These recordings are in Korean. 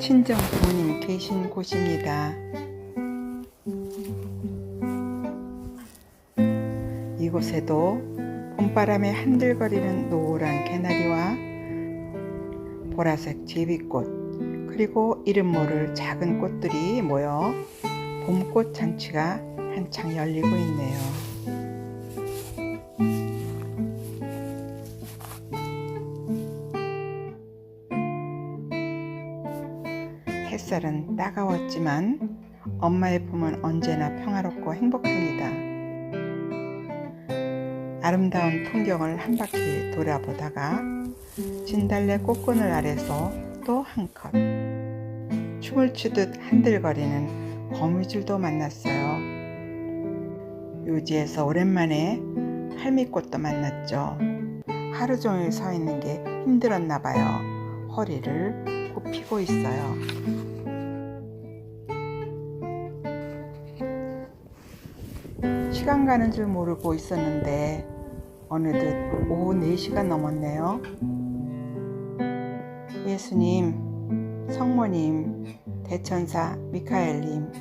친정 부모님 계신 곳입니다. 이곳에도 봄바람에 한들거리는 노란 개나리와 보라색 제비꽃 그리고 이름 모를 작은 꽃들이 모여 봄꽃 잔치가 한창 열리고 있네요. 햇살은 따가웠지만 엄마의 품은 언제나 평화롭고 행복합니다. 아름다운 풍경을 한 바퀴 돌아보다가 진달래 꽃그늘 아래서 또 한 컷. 춤을 추듯 한들거리는 거미줄도 만났어요. 묘지에서 오랜만에 할미꽃도 만났죠. 하루 종일 서 있는 게 힘들었나 봐요. 허리를 굽히고 있어요. 시간 가는 줄 모르고 있었는데 어느덧 오후 4시가 넘었네요. 예수님, 성모님, 대천사 미카엘님,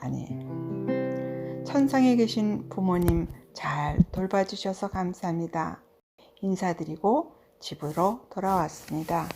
아니, 천상에 계신 부모님 잘 돌봐주셔서 감사합니다. 인사드리고 집으로 돌아왔습니다.